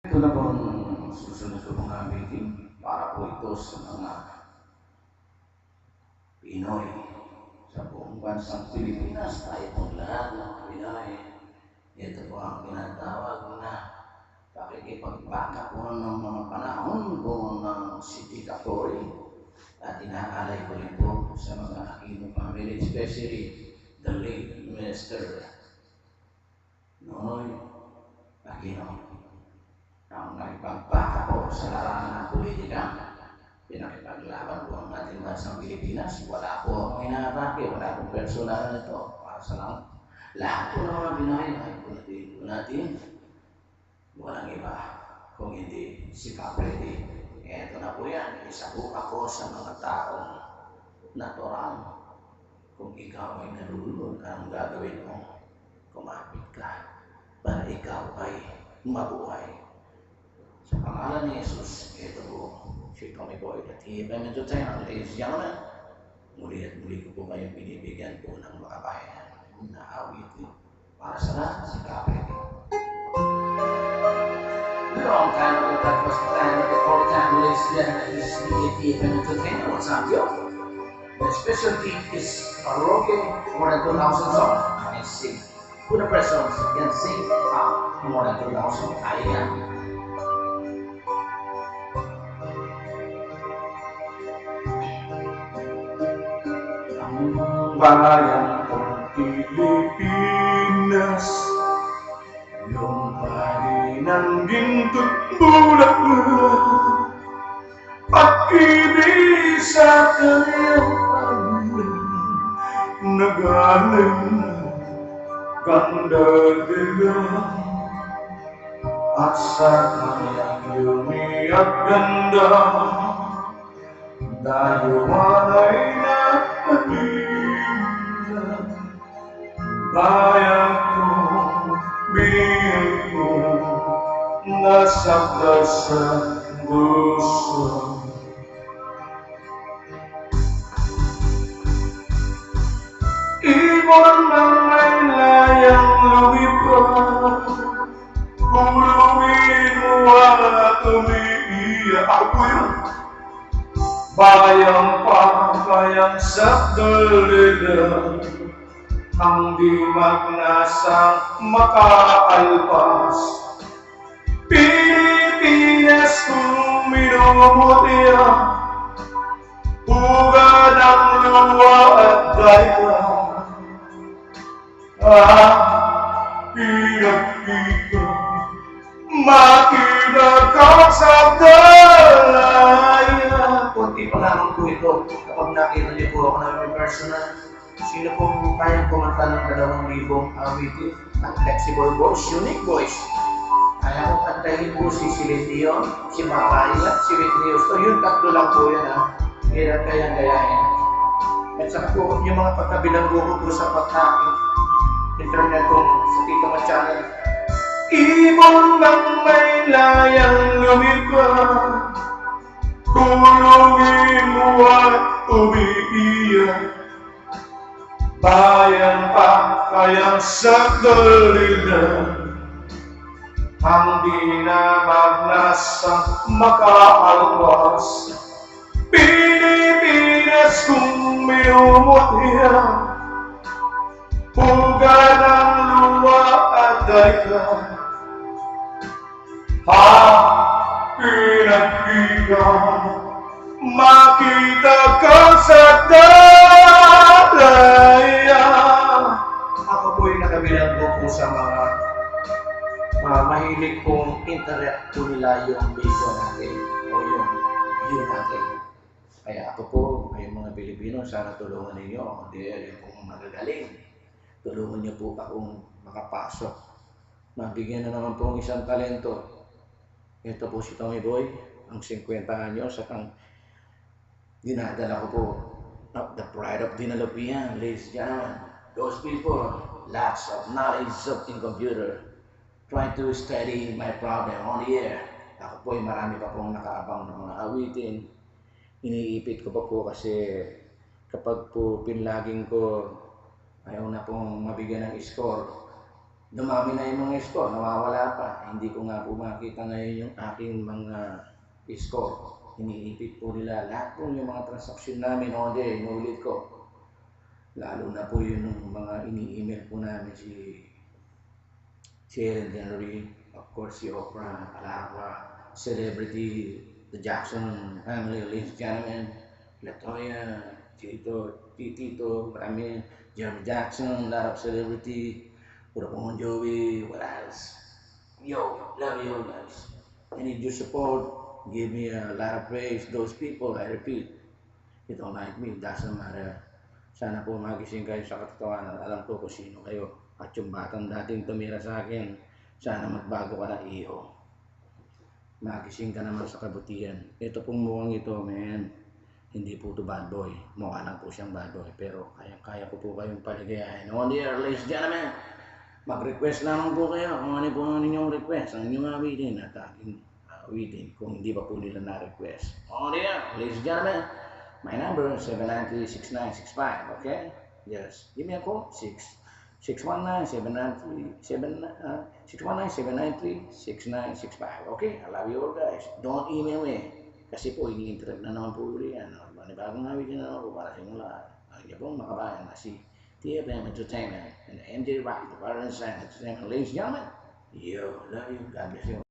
Ito na po ang susunod ko mga meeting para po ito sa mga Pinoy sa buong bansang Pilipinas. Tayo pong lahat ng Pinoy. Ito po ang tinatawag na pakikipagbaka po ng mga panahon po ng City Katory. At inaalay ko rin po sa mga Aquino family, especially the late Minister Nonoy Aquino po sa larangan ng politika. Pinakipaglaban po ang ating bansang Pilipinas. Wala po akong inaatake, wala pong personal nito. Para sa lang, lahat po ng mga Pinoy ay punitin po natin. Walang iba kung hindi si Capredi. Eto na po yan, isa po ako sa mga taong natural. Kung ikaw ay nalulunod, anong gagawin mo? Kumapit ka para ikaw ay mabuhay. Sa pangalan ni Jesus, ito po, si Tommy Boy at Hibam Entertainment. Ladies and gentlemen, muli at muli ko po kayong binibigyan po ng makabayan na awitin para sa lahat si Kapit. Long time ago, that was the time of the all time ladies and gentlemen, is the Hibam Entertainment. What's up, yo? The specialty is karaoke, more than 2,000 songs, and sing. Who the persons can sing uh, more than 2,000? I am. Bayan kong Pilipinas Lumpari ng ginto't bulaklak Pag-ibig sa kanyang Nagaling ganda-ganda At sa kanyang yumi at ganda tayo ay nakapila Bayan ko, biyay ko Nasakta sa Ibon ng may layang lumipad Puluin mo at umiiyak Ako yun. Bayang pampayang sa dalila Ang di magnasang makaalpas Pilipinas kung minumutya Uga ng luwa at daya Ah, pinagkita Makita ka sa dalaya Kunti pa lamang po ito kapag nakita niyo po ako may personal. Sino pong kayang kumanta ng dalawang libong awitin ng flexible voice, unique voice? Kaya ko kantahin po si Celine Dion, si Mariah, si Whitney Houston. Yun tatlo lang po yan ha. Hirap kayang gayahin. At saka po yung mga pagkabilanggo ko po sa pagkain. Internet ko sa Tito Ma Channel. Ibon ng may layang lumipad Kulungin mo at umiiyak Bayan pa kayang sa dalila Ang di na magnasang makaalwas Pilipinas kung minumutya Puga ng luwa at daya Ha, pinagkita Makita ka sa dalaya interact po nila yung video natin o yung view natin. Kaya ako po, kayong mga Pilipino, sana tulungan ninyo. Hindi yung pong magagaling. Tulungan niyo po akong makapasok. Mabigyan na naman po ang isang talento. Ito po si Tommy Boy, ang 50 anyo, sa kang dinadala ko po of the pride of Dinalopian, ladies and gentlemen. Those people, lots of knowledge of in computer, trying to study my problem on the air. Ako po ay marami pa pong nakaabang ng mga awitin. Iniipit ko pa po kasi kapag po pinlaging ko ayaw na pong mabigyan ng score, dumami na yung mga score, nawawala pa. Hindi ko nga po makita ngayon yung aking mga score. Iniipit po nila lahat po yung mga transaksyon namin on day, inulit ko. Lalo na po yun yung mga ini-email po namin si Ellen DeGeneres, of course si Oprah, Alaba, celebrity, the Jackson family, and gentlemen, Latoya, Tito, Tito, marami, Jeremy Jackson, a lot of celebrity, Puro Bon Jovi, what else? Yo, love you guys. I need your support. Give me a lot of praise. Those people, I repeat, you don't like me, doesn't matter. Sana po magising kayo sa katotohanan. Alam ko kung sino kayo. At yung batang dating tumira sa akin, sana magbago ka na iyo. Magising ka naman sa kabutihan. Ito pong mukhang ito, man. Hindi po ito bad boy. Mukha lang po siyang bad boy. Pero kayang-kaya ko po kayong paligayahin. On the air, ladies and gentlemen. Mag-request lamang po kayo kung ano po ang inyong request, ang inyong awitin at aking awitin kung hindi pa po nila na-request. On the air, ladies and gentlemen. My number is 793-6965, okay? Yes. Give me a call, 6 619-793, uh, 619-793-6965. Okay? I love you all guys. Don't email me. Kasi po, ini-interrupt na naman po uli yan. Panibagong awitin na po para lahat. Ang inyong pong makabayan na si TFM Entertainment and MJ Rock, the Parents and Entertainment. Ladies and gentlemen, yo, love you. God bless you.